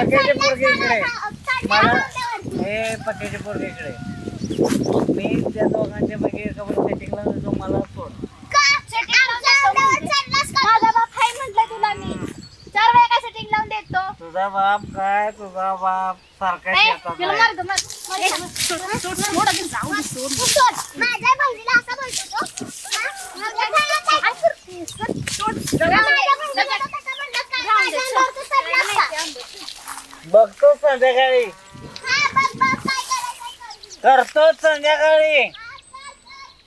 पक्याचे पोरगे इकडे. मला हे पक्याचे पोरगे इकडे. मी त्या दोघांच्या पैकी एका सेटिंगला जातो मला सोड. माझा बाप हाय म्हटलं तुला मी. चार वेळा काय सेटिंग लावून देतो तुझा बाप काय? तुझा बाप सारखा शेतात बघतो संध्याकाळी. हा. करतो संध्याकाळी.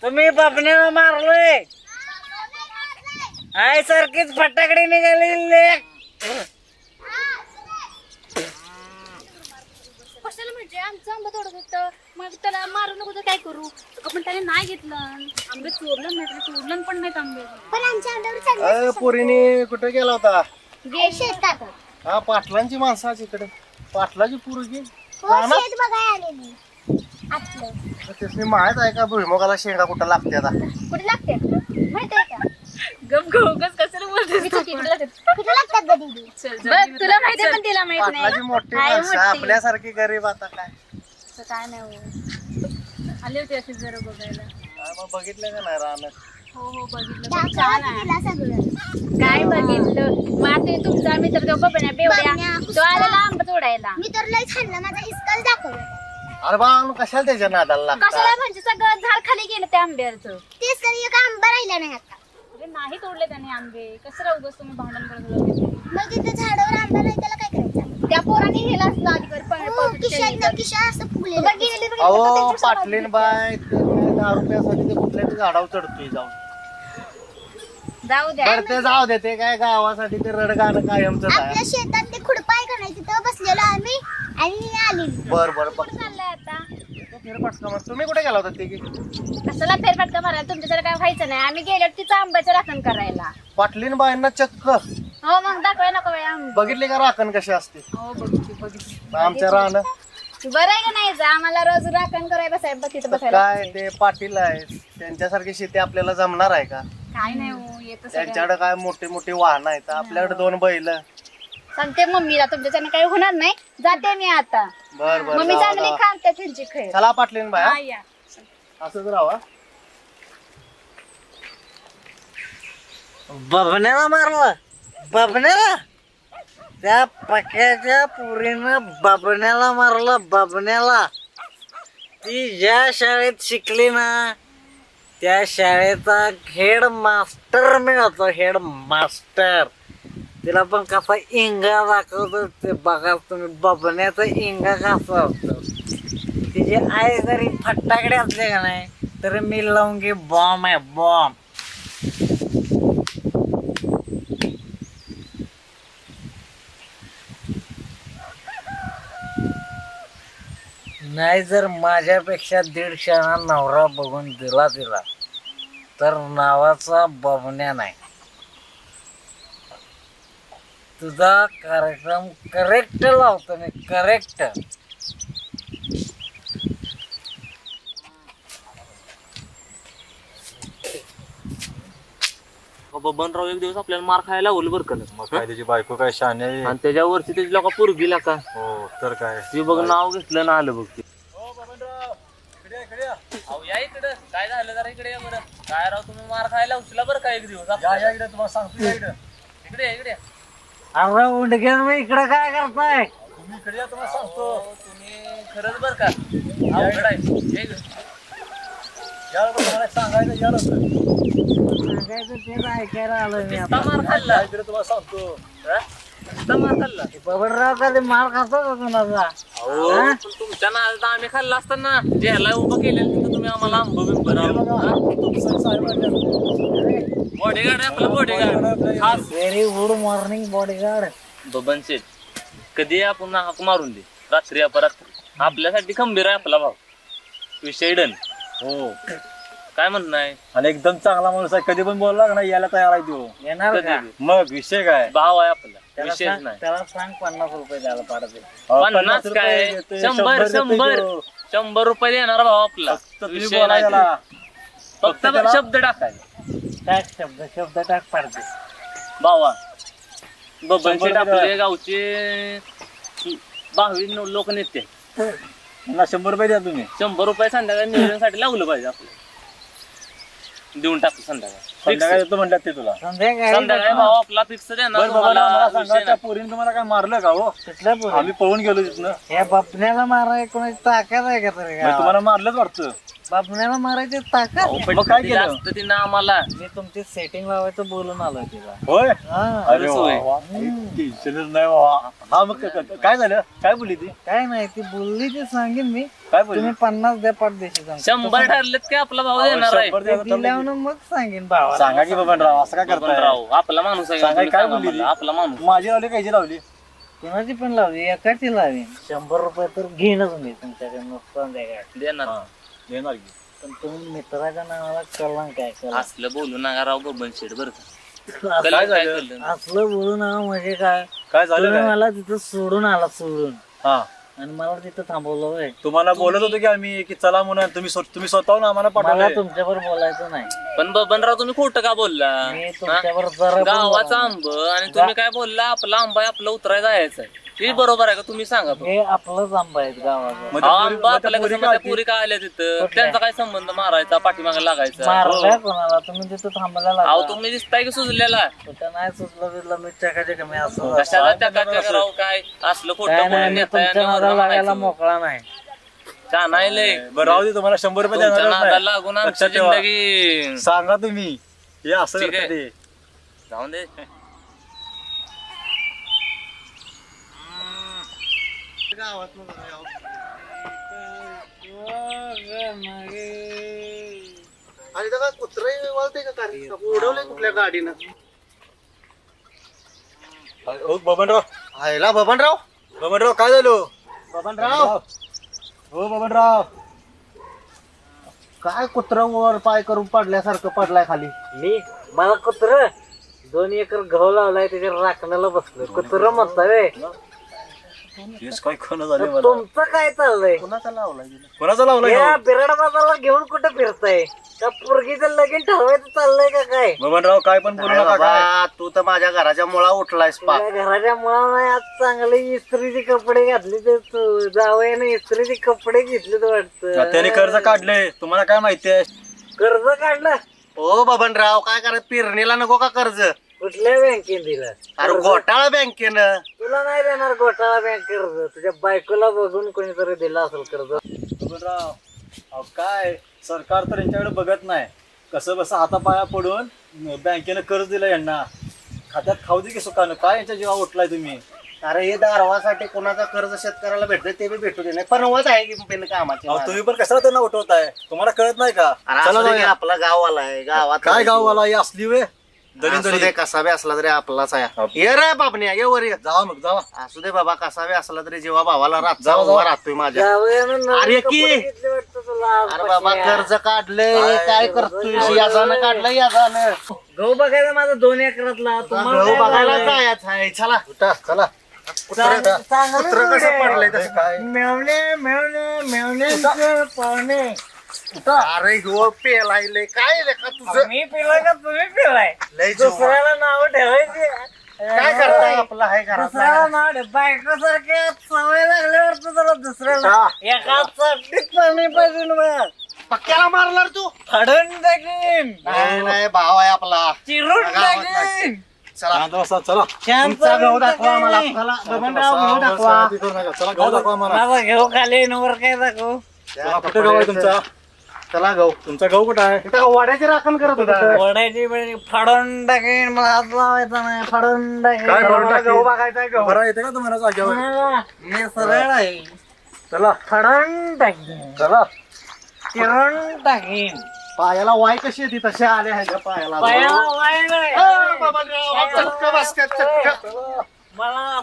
तुम्ही बबण्याला मारलोय. आय सारखीच फटाकडे निघाली कशाला म्हणजे? आमचं आंबा तोडत होतं. मग त्याला मारू नको तर काय करू? पण त्याने नाही घेतलं. आंबे चोरलं नाही चोरलं पण नाहीत आंबे. पण आमच्या अंगावर चढलास अ, पोरीने कुठे गेला होता? शेतात. हा पाटलांची माणसं आज इकडे. पाटलाची पोरगी. हो शेत बघाय आलेली. आपलं त्याची माहीत आहे का भुईमुगाला शेंगा कुठं लागते आता? कुठे लागते माहितीये का? गप गप कशाला बोलतेस कुठे लागते कुठं लागतात ग दीदी? बघ तुला माहितीये पण तिला माहीत नाही. पाटलाची ना. मोठी आहे माणसं मोठी. आपल्यासारखी गरीब आता काय? असं काय नाही हो आले होते असे जरा बघायला. मग बघितलं का नाही राहणं हो हो बघितलं. छान दाखवा आहे काय बघितलं? मग आता तुमचा मित्र तो बबण्या बेवड्या. बबन्या, तो आलेला आंबा तोडायला मी तर लय खाल्लं माझा हिसकाच दाखवलं अरे बा कशाला त्याच्या नादाला कशाला लागतात म्हणजे सगळं झाड खाली गेलं त्या आंब्याचं? तेच तरी एक आंबा राहिला नाही आता. अरे नाही तोडले त्याने आंबे. कसं राहू बस तुम्ही भांडण करत होते मग तिथे झाडावर आंबा नाही त्याला काय करायचं? त्या पोराने हेला असलं आधीवर पण हो, किशात किशा असं फुगलेलं अहो पाटलीन बाय ते काय दहा रुपयासाठी ते कुठल्या तरी झाडावर चढतोय जाऊन. जाऊ द्या बरं ते जाऊ दे ते काय गावासाठी ते रडगाणं कायमच आपल्या शेतात ते खुडपाय का नाही तिथं बसलेलो आम्ही आणि आलेली बर बर बघ चाललंय आता. तुम्ही कुठे गेला होता ते कशाला फेरफटका मारायला? तुमच्या काय व्हायचं नाही. आम्ही गेलो तिचं आंब्याचं राखण करायला. पाटलीन बायांना चक्क. हो मग दाखवाय नको बाई आंबे. बघितली का राखण कशी असते? हो बघितली बघितली. आमच्या राहणं बरं आहे का नाही जा? आम्हाला रोज राखण करायला बसाय तिथं बसायला. काय ते पाटील आहे त्यांच्यासारखी शेती आपल्याला जमणार आहे का? काय नाही हो येत त्यांच्याकडे काय मोठी मोठी वाहन आहेत. आपल्याकडे दोन बैल. सांगते मम्मीला तुमच्याच्यानं काही होणार नाही. जाते मी आता. बर बर मम्मी जावा, चांगली जावा. खाते त्यांची खेळ चला पाटलीन बाया. हा, या. असंच राहा बबण्याला मारलं. बबण्याला त्या पक्याच्या पुरीनं बबण्याला मारलं बबण्याला ती ज्या शाळेत शिकली ना त्या शाळेचा हेड मास्टर मिळतो हेड मास्टर तिला पण कसा इंगा दाखवतो ते बघा तुम्ही बबण्याचा इंगा कसा असतो. तिची आई जरी फट्टाकडे असले का नाही तर मी लावून बॉम्ब आहे बॉम्ब नाही जर माझ्यापेक्षा दीडशाना नवरा बघून दिला तिला तर नावाचा बबण्या नाही. तुझा कार्यक्रम करेक्ट लावतो मी करेक्ट बबनराव एक दिवस आपल्याला मार खायला लावलं बरं का मग काय त्याची बायको काय शाने आणि त्याच्यावरती त्याची लोक पुरगीला का हो तर काय? ती बघ नाव घेतलं ना आलं बघ ते. अहो या इकडं. काय झालं जरा इकडे या बरं. काय राव तुम्ही मार खायला उचला बरं का एक दिवस? आपल्याला? इकडे तुम्हाला सांगतो या इकडे. इकडे या, इकडे या. अरे उंडक्यान मी इकडे काय करताय? तुम्ही इकडे या तुम्हाला सांगतो. अहो, तुम्ही खरंच बरं का? अवघड आहे. या इकडं. या मला सांगायचं या लवकर. सांगायचं तेच ऐकायला आलोय मी नुसता मार खाल्ला इकडे तुम्हाला सांगतो. हा? मार खातो का कोणाचा अहो पण तुमच्या नादात आम्ही खाल्ला असताना उभं केलेलं तिथं तुम्ही आम्हाला आंब बिंब बॉडीगार्ड आहे आपला बॉडीगार्ड खास. Very good morning bodyguard Baban Sheth कधी आपण हाक मारून दे? रात्री अपरात्री. आपल्यासाठी खंबीर आहे आपला भाऊ. विषय डन. हो. काय म्हणणं आहे? आणि एकदम चांगला माणूस आहे. कधी पण बोलला का नाही यायला तयार आहे तो. येणार का? कधी बी. मग विषय काय? भाव आहे आपला. त्याला सांग नाही. त्याला सांग पन्नास रुपये द्यायला पाडते अहो, पन्नास रुपये काय? देतोय, शंभर देतोय शंभर. तो. शंभर रुपये देणार भाऊ आपला. तुम्ही विषय बोला नाही याला. फक्त त्याला- शब्द टाकायचे. टाक शब्द? शब्द टाक पाडते. भावा बबन शेठ शंभर आपले रुपये. गावचे भावी लोक नेते. शंभर रुपये द्या तुम्ही. शंभर रुपये संध्याकाळी नियोजनासाठी लावलं पाहिजे आपलं. देऊन टाकू संध्याकाळी संध्याकाळी Fix. येतो म्हणतात ते तुला संध्याकाळी संध्याकाळी भाऊ आपला फिक्स देणार बरं बाबा तुम्हाला मला विषय सांगा त्या नाही. पोरीने तुम्हाला काय मारलं का हो? आम्ही पळून गेलो तिथनं या बापण्याला माराय कोणाची ताकद आहे का तरी मग गावात? तुम्हाला मारलंच वाटतं बापण्याला मारायची ताकद मग काय ते केलं? तिनं आम्हाला मी तुमची सेटिंग लावायचं बोलून आलो तिला. होय? हा. अरे वा, होय. वा. टेन्शनच नाही वा. हा मग क- क- काय झालं? काय बोलली ती? काय नाही ती बोलली ते सांगेन मी. काय बोलली? तुम्ही पन्नास द्या पाठ देशी शंभर ठरलेत की आपला भाऊ देणार आहे? शंभर द्यायला ठरलं दिल्यावर मग सांगेन भावाला. सांगा की बबनराव असं काय करताय? राव आपला माणूस आहे तुम्ही काय सांगा बोलली ती? मला, आपला माणूस. माझी लावली कायची लावली? कोणाची पण लावली एकाची लावी शंभर रुपये तर घेईनच मी तुमच्याकडनं संध्याकाळ. देणार. हा, देणार की? पण तुम्ही मित्राच्या नावाला कळला काय असलं बोलू नका राव बबन शेठ बरं का. असलं- कळलं बोलू ना म्हणजे काय? काय झालं तुम्ही काय? मला तिथं सोडून आला सोडून. हा. आणि मला तिथं थांबवलं होय. तुम्हाला बोलत होतो की आम्ही की चला म्हणून तुम्ही स्व- तुम्ही स्वतःहून आम्हाला मला पाठवलं तुमच्यावर बोलायचं नाही. पण बबनराव तुम्ही खोटं का बोलला? मी हा? तुमच्यावर जरा पण गावाचा बोलणार आंब आणि तुम्ही काय बोलला? आपला आंबा आहे आपला उतरायला जायचं आहे हे बरोबर आहे का? तुम्ही सांगा. हे आपलंच आंबा आहेत गावाचा. मग त्या अहो, पोरी- आंबा मग त्या आपल्या पोरी कसं काय त्या पुरी काय आल्या तिथं कुठल्या? त्यांचा काय संबंध मारायचा पाठीमागे लागायचा? मारलाय कोणाला? तुम्ही तिथं थांबायला अहो लागला तुम्ही दिसताय की सुजलेला कुठं नाही सुचलं मी कमी असं कशाला त्या काय राव काय असलं खोटं काय नाही बोलून मी नेताय तुमच्या आणि नादाला वरनं लागायला. मोकळा नाही. का नाही लय बरं राहू दे तुम्हाला शंभर रुपये तुमच्या देणारच नादाला नाही. लागून आमची लक्षात ठेवा. जिंदगी. सांगा तुम्ही. हे असं ठीक करतं आहे. ते. जाऊन दे. आणि त्याला कुत्रा वळते का? कारी उडवले कुठल्या गाडीनं? हो बबनराव. आयला बबनराव. बबनराव काय झालं? बबनराव. हो बबनराव. काय कुत्रा वर पाय करून पडल्यासारखं पडलाय खाली? मी? मला कुत्र? दोन एकर गहू लावलाय त्याच्या राखण्याला बसलोय. कुत्र म्हणताय काय खणं झाले मला? तुमचं काय चाललंय? कुणाचा लावलाय कोणाचा लावला या बिराड बाजारला घेऊन कुठे फिरताय? त्या पोरगीचं लगीन ठरवायचं चाललंय का काय? बबनराव काय पण बोलू नका काय? बाबा तू तर माझ्या घराच्या मुळा उठलायस पा. तुझ्या घराच्या मुलानं आज चांगले इस्त्रीचे कपडे घातले ते तू. जावयाने इस्त्रीचे कपडे घेतले वाटतं. त्याने कर्ज काढले. तुम्हाला काय माहिती आहे? कर्ज काढलं? ओ बबनराव काय करा पेरणीला नको का कर्ज? कुठल्या बँकेने दिलं? अरे घोटाळा बँकेनं. तुला नाही देणार घोटाळा बँक कर्ज. तुझ्या बायकोला बघून कोणीतरी दिलं असेल कर्ज. बबनराव अहो काय? सरकार तर यांच्याकडे बघत नाही. कसं बसं हातापाया पडून बँकेनं कर्ज दिलं यांना. खात्यात खाऊ दे की सुखानं. काय यांच्या जीवा उठलाय तुम्ही? अरे हे दारवासाठी कोणाचा कर्ज शेतकऱ्याला भेटतोय ते बी भेटू दे. नाही पनवत आहे की बिन कामाचे अहो तुम्ही पण कशाला त्यांना उठवताय? तुम्हाला कळत नाही का? चला जाऊया. आपला गाव आलाय गावात काय गाववाला ही असली वे. असू दे कसा बी असला तरी आपलाच आहे. ये रे बाबण्या ये वर ये. जावा मग जावा. असू दे बाबा कसा बी असला तरी जेव्हा भावाला रातचा. उभा राहतोय माझ्या. अरे की? अरे बाबा. कर्ज काढलंय काय करतोय? याजानं काढलं याजानं. गहू बघायचा माझा दोन एकरातला. तुम्हाला गहू काय बघायला? जायचं आहे. चला. उठा चला. चांगलं कुत्रं कसं. पडलंय तसं? काय मेवणे मेवणे मेवण्यांचे पाहुणे अरे हो पेलायले काय रे का तुझं? मी पिलाय का? तुम्ही पिलाय. लय जीव. दुसऱ्याला नाव ठेवायची. काय करताय आपलं? आहे घरात. दुसऱ्याला नाव ठेव. बायको सारख्या सवय लागल्यावर तर तुला दुसऱ्याला एका चपटीत पाणी पाहिजे बघ पक्क्याला मारणार तू? फाडून टाकीन. नाही नाही भाव आहे आपला. चिरून गावात टाकीन. चला. चला. शांत तुमचा दाखवा टाकीन. चला बबनराव गहू दाखवा. शांती करू नका. चला गाव दाखवा मला माझा घेऊ खाली वर काय दाखवू? चला, कुठे गाव आहे तुमचा? चला गहू. तुमचा गाव कुठं आहे? इथं वाड्याची राखण करत होता. वडायची वेळी फाडून टाकीन मला हात लावायचा नाही. फाडून टाकीन फाडून? गहू बघायचा गहू. बरं येते का तुम्हाला जागेवर? मी सरळ आहे. चला. फाडून टाकीन चला. चिरून टाकीन पायाला वाय कशी येते तशी आले पायाला. पायाला वाय नाही. अ, बबनराव, चटकं बसत्यात, चटकं. मला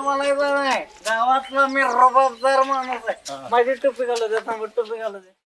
बोलायचं नाही. गावातला मी रबाबदार माणूस आहे. माझी टोपी घालू दे थांबा टोपी घालू दे